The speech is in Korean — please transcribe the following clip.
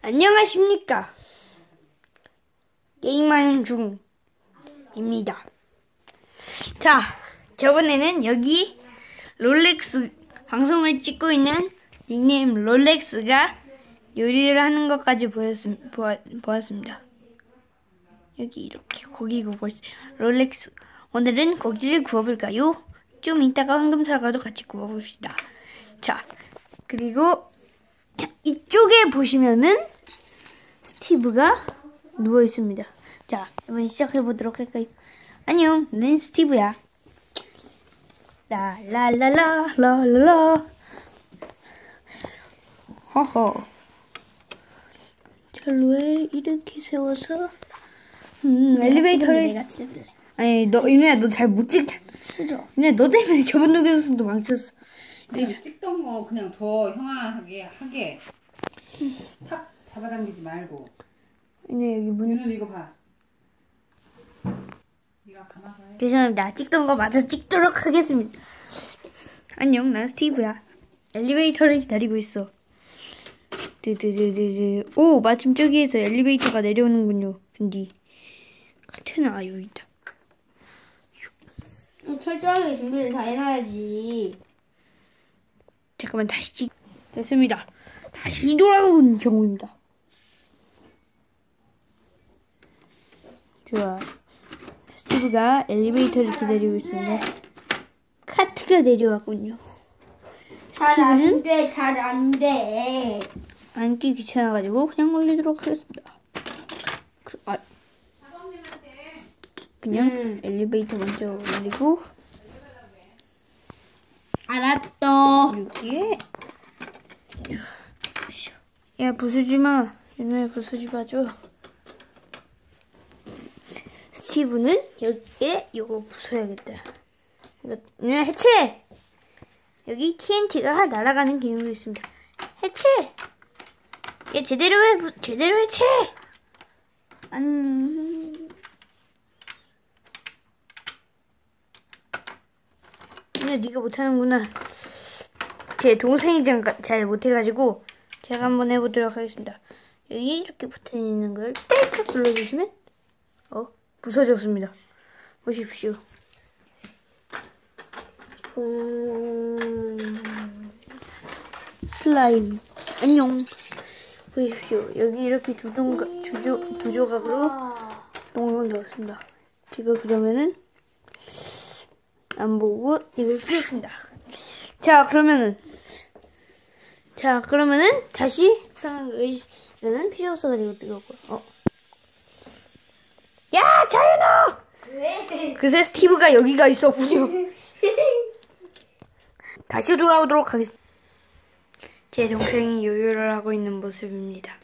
안녕하십니까. 게임하는 중입니다. 자, 저번에는 여기 롤렉스 방송을 찍고 있는 닉네임 롤렉스가 요리를 하는 것까지 보였음, 보아, 보았습니다. 여기 이렇게 고기 구워 있어요. 롤렉스. 오늘은 고기를 구워볼까요? 좀 이따가 황금사과도 같이 구워봅시다. 자, 그리고 이쪽에 보시면은 스티브가 누워 있습니다. 자, 한번 시작해 보도록 할까요? 안녕, 난 스티브야. 라라라라 라라라. 허허. 철로에 이렇게 세워서 음, 엘리베이터를 내가 찍을래. 아니 너 이누야 너 잘 못 찍잖아. 싫어. 이누야 너 때문에 저번 녹에서도 망쳤어. 그냥 찍던 거 그냥 더 형아하게 하게 탁 잡아당기지 말고 이누야 여기 문. 윤우 이거 봐 네가 감아서 해 죄송합니다. 찍던 거 마저 찍도록 하겠습니다. 안녕, 난 스티브야. 엘리베이터를 기다리고 있어. 드드드드드. 오, 마침 저기에서 엘리베이터가 내려오는군요. 근데 카트는 아 여기 있다. 철저하게 준비를 다 해놔야지. 잠깐만 다시 찍. 됐습니다. 다시 돌아오는 경우입니다. 좋아. 스티브가 엘리베이터를 기다리고 있습니다. 카트가 내려왔군요. 잘 안 돼, 잘 안 돼. 앉기 귀찮아가지고 그냥 올리도록 하겠습니다. 그, 아, 그냥 음. 엘리베이터 먼저 올리고 알았어. 여기에 야 부수지 마. 얘네 부수지 마줘. 스티브는 여기에 요거 부숴야겠다. 이거 얘네 해체. 여기 TNT가 날아가는 기능도 있습니다. 해체. 얘 제대로 해, 부- 제대로 해체. 아니. 얘 네가 못하는구나. 제 동생이 잘- 잘 못해가지고 제가 한번 해보도록 하겠습니다. 여기 이렇게 붙어 있는 걸 떼깍 눌러주시면 어 부서졌습니다. 보십시오. 음, 슬라임 안녕. 보십시오. 여기 이렇게 두, 조각으로 동을 넣었습니다. 제가 그러면은 안 보고 이걸 피웠습니다. 자 그러면은 자 그러면은 다시 상한 거는 필요 없어가지고 뜨거고 어. 야 자연아! 왜? 그새 스티브가 여기가 있었군요. 다시 돌아오도록 하겠습니다. 제 동생이 요요를 하고 있는 모습입니다.